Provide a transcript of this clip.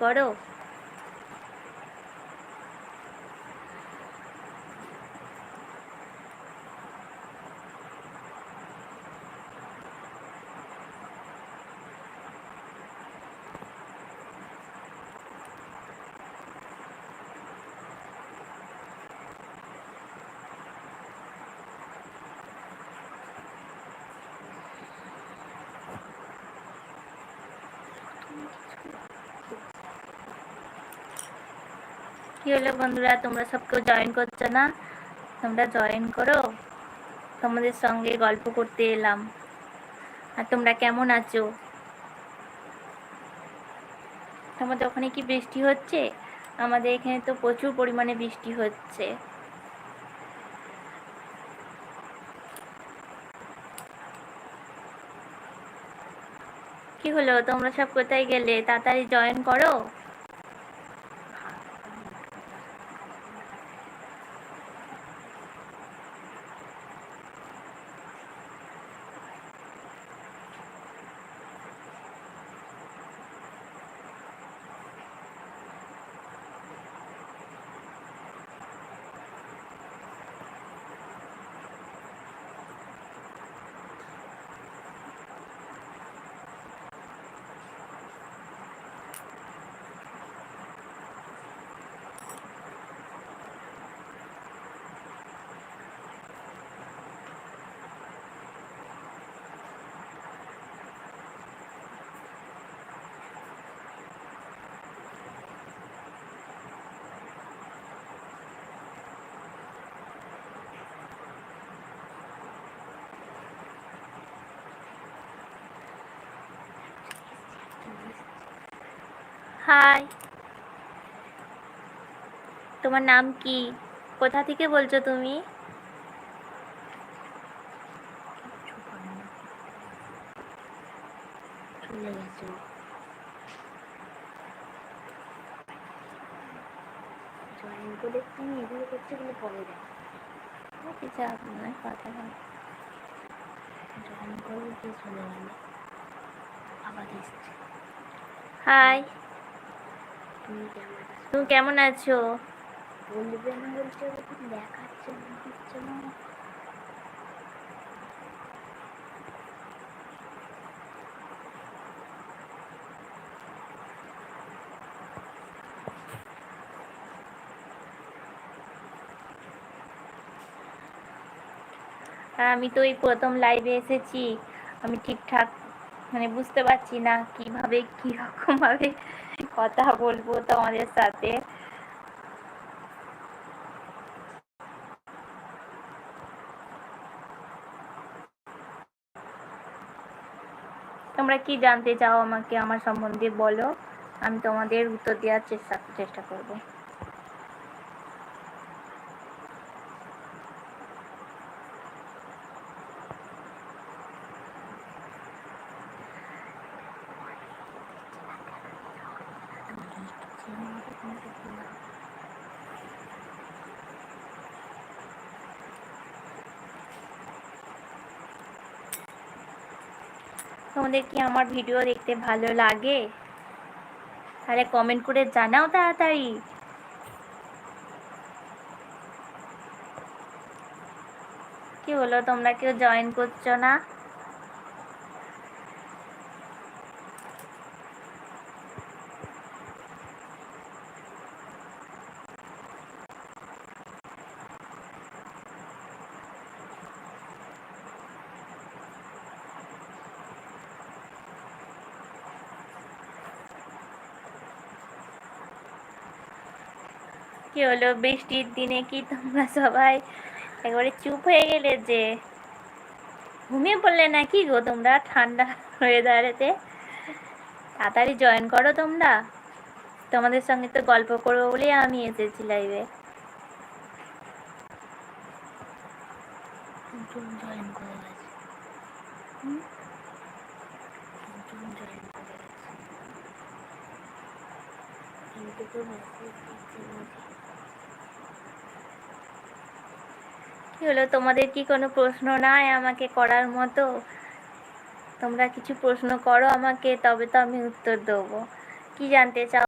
করো। কি হলো বন্ধুরা? তোমরা সব কেউ জয়েন করছ না? তোমরা জয়েন করো। তোমাদের সঙ্গে গল্প করতে এলাম। আর তোমরা কেমন আছো? তোমাদের ওখানে কি বৃষ্টি হচ্ছে? আমাদের এখানে তো প্রচুর পরিমাণে বৃষ্টি হচ্ছে। কি হলো? তোমরা সব কোথায় গেলে? তাড়াতাড়ি জয়েন করো। হাই। তোমার নাম কি? কোথা থেকে বলছো তুমি? চলে গেছে। জয়েন করে তুমি এগুলো করছে কিন্তু পরে দেখ। কিছু আপনার কথা জয়েন করে দিয়ে চলে গেল। আবার এসছে। হাই। তুমি কেমন আছো? বলবে না বলছে দেখাচ্ছে না দিচ্ছে না। আমি তো এই প্রথম লাইভে এসেছি। আমি ঠিকঠাক মানে বুঝতে পারছি না কীভাবে, কীরকমভাবে কথা বলব তোমাদের সাথে। তোমরা কি জানতে চাও আমাকে আমার সম্বন্ধে বলো, আমি তোমাদের উত্তর দেওয়ার চেষ্টা চেষ্টা করব। তোমাদের কি আমার ভিডিও দেখতে ভালো লাগে? তাহলে কমেন্ট করে জানাও তাড়াতাড়ি। কি হলো? তোমরা কেউ জয়েন করছ না? কি হলো? বৃষ্টির দিনে কি তোমরা সবাই একবারে চুপ হয়ে গেলে যে? ঘুমিয়ে পড়লে নাকি গো তোমরা ঠান্ডা হয়ে ওয়েদারেতে তাড়াতাড়ি জয়েন করো তোমরা। তোমাদের সঙ্গে তো গল্প করব বলেই আমি এসেছি লাইভে জয়েন করে গেছে হুম? নতুন জয়েন করে গেছে কিন্তু তো মেসেজ দিচ্ছে আমাকে কি হলো? তোমাদের কি কোনো প্রশ্ন নাই আমাকে করার মতো? তোমরা কিছু প্রশ্ন করো আমাকে, তবে তো আমি উত্তর দেবো। কি জানতে চাও?